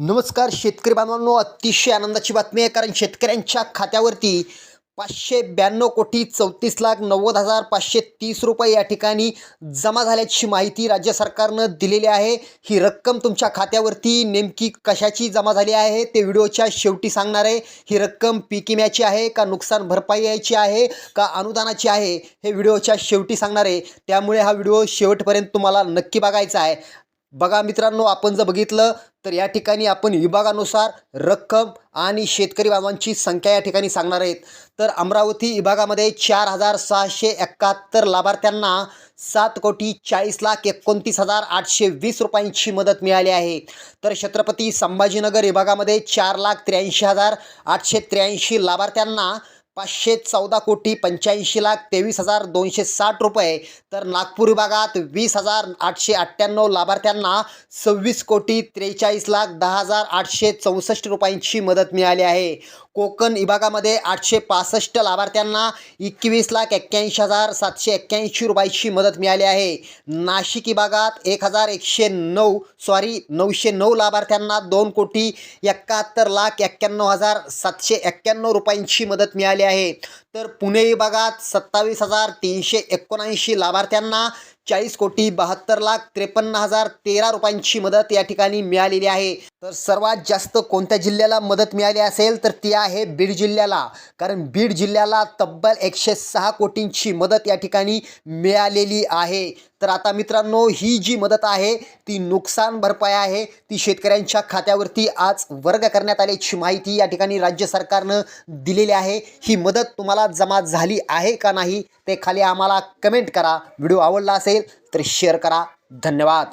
नमस्कार शेतकरी बांधवांनो. अतिशय आनंदाची बातमी आहे कारण शेतकऱ्यांच्या खात्यावरती पाचशे ब्याण्णव कोटी चौतीस लाख नव्वद हजार पाचशे तीस रुपये या ठिकाणी जमा झाल्याची माहिती राज्य सरकारनं दिलेली आहे. ही रक्कम तुमच्या खात्यावरती नेमकी कशाची जमा झाली आहे ते व्हिडिओच्या शेवटी सांगणार आहे. ही रक्कम पीक विम्याची आहे का नुकसान भरपाई आहे का अनुदानाची आहे हे व्हिडिओच्या शेवटी सांगणार आहे. त्यामुळे हा व्हिडिओ शेवटपर्यंत तुम्हाला नक्की बघायचा आहे. बघा मित्रांनो आपण जर बघितलं तर या ठिकाणी आपण विभागानुसार रक्कम आणि शेतकरी बांधवांची संख्या या ठिकाणी सांगणार आहेत. तर अमरावती विभागामध्ये चार हजार सहाशे एकाहत्तर लाभार्थ्यांना सात कोटी चाळीस लाख एकोणतीस हजार आठशे वीस रुपयांची मदत मिळाली आहे. तर छत्रपती संभाजीनगर विभागामध्ये चार लाख त्र्याऐंशी हजार आठशे त्र्याऐंशी लाभार्थ्यांना पाचशे चौदा कोटी पंच्याऐंशी लाख तेवीस हजार दोनशे साठ रुपये. तर नागपूर विभागात वीस हजार आठशे अठ्ठ्याण्णव लाभार्थ्यांना सव्वीस कोटी त्रेचाळीस लाख दहा हजार आठशे चौसष्ट रुपयांची मदत मिळाली आहे. कोकण विभागामध्ये आठशे पासष्ट लाभार्थ्यांना एकवीस लाख एक्क्याऐंशी हजार सातशे एक्क्याऐंशी रुपयाची मदत मिळाली आहे. नाशिक विभागात एक हजार एकशे नऊ सॉरी नऊशे नऊ लाभार्थ्यांना दोन कोटी एकाहत्तर लाख एक्क्याण्णव हजार सातशे एक्क्याण्णव रुपयांची मदत मिळाली आहे. तर पुणे विभागात सत्तावीस हजार तीनशे एकोणऐंशी लाभार्थ्यांना चाळीस कोटी बहात्तर लाख त्रेपन्न हजार तेरा रुपयांची मदत या ठिकाणी मिळालेली आहे. तर सर्वात जास्त कोणत्या जिल्ह्याला मदत मिळाली असेल तर ती आहे बीड जिल्ह्याला. कारण बीड जिल्ह्याला तब्बल एकशे सहा कोटींची मदत या ठिकाणी मिळालेली आहे. तर आता मित्रांनो ही जी मदत आहे ती नुकसान भरपाई आहे. ती शेतकऱ्यांच्या खात्यावरती आज वर्ग करण्यात आल्याची माहिती या ठिकाणी राज्य सरकारनं दिलेली आहे. ही मदत तुम्हाला जमा झाली आहे का नाही ते खाली आम्हाला कमेंट करा. व्हिडिओ आवडला असेल तर शेअर करा. धन्यवाद.